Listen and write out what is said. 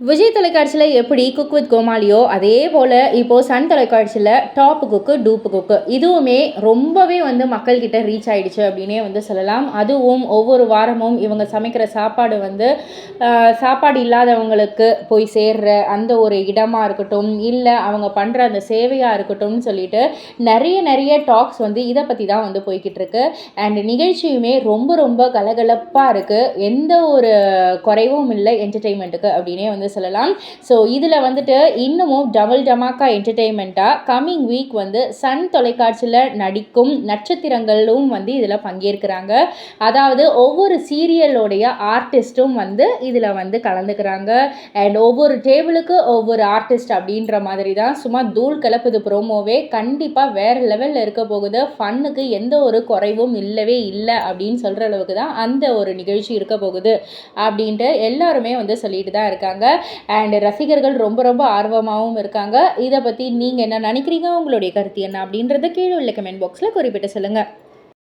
விஜய் தொலைக்காட்சியில் எப்படி cook with கோமாளியோ அதே போல் இப்போது சன் தொலைக்காட்சியில் டாப் குக்கு டூப்பு குக்கு இதுவுமே ரொம்பவே வந்து மக்கள்கிட்ட ரீச் ஆகிடுச்சு அப்படின்னே வந்து சொல்லலாம். அதுவும் ஒவ்வொரு வாரமும் இவங்க சமைக்கிற சாப்பாடு வந்து சாப்பாடு இல்லாதவங்களுக்கு போய் சேர்ற அந்த ஒரு இடமாக இருக்கட்டும் இல்லை அவங்க பண்ணுற அந்த சேவையாக இருக்கட்டும்னு சொல்லிட்டு நிறைய நிறைய டாக்ஸ் வந்து இதை பற்றி தான் வந்து போய்கிட்டு இருக்கு. அண்ட் நிகழ்ச்சியுமே ரொம்ப ரொம்ப கலகலப்பாக இருக்குது எந்த ஒரு குறைவும் இல்லை என்டர்டெயின்மெண்ட்டுக்கு அப்படின்னே வந்து சொல்லலாம். ஸோ இதில் வந்துட்டு இன்னமும் டபுள் டமாக்கா என்டர்டெயின்மெண்ட்டாக கம்மிங் வீக் வந்து சன் தொலைக்காட்சியில் நடிக்கும் நட்சத்திரங்களும் வந்து இதில் பங்கேற்கிறாங்க. அதாவது ஒவ்வொரு சீரியலோடைய ஆர்டிஸ்ட்டும் வந்து இதில் வந்து கலந்துக்கிறாங்க. அண்ட் ஒவ்வொரு டேபிளுக்கு ஒவ்வொரு ஆர்டிஸ்ட் அப்படின்ற மாதிரி தான். சும்மா தூள் கலப்புது ப்ரோமோவே கண்டிப்பாக வேறு லெவலில் இருக்க போகுது. ஃபன்னுக்கு எந்த ஒரு குறைவும் இல்லவே இல்லை அப்படின்னு சொல்கிற அளவுக்கு தான் அந்த ஒரு நிகழ்ச்சி இருக்க போகுது. அப்படின்ட்டு எல்லாருமே வந்து சொல்லிட்டு தான் இருக்காங்க. அண்ட் ரசிகர்கள் ரொம்ப ரொம்ப ஆர்வமாகவும் இருக்காங்க. இதை பற்றி நீங்கள் என்ன நினைக்கிறீங்க? உங்களுடைய கருத்து என்ன அப்படின்றத கீழே உள்ள கமெண்ட் பாக்ஸில் குறிப்பிட்டு சொல்லுங்கள்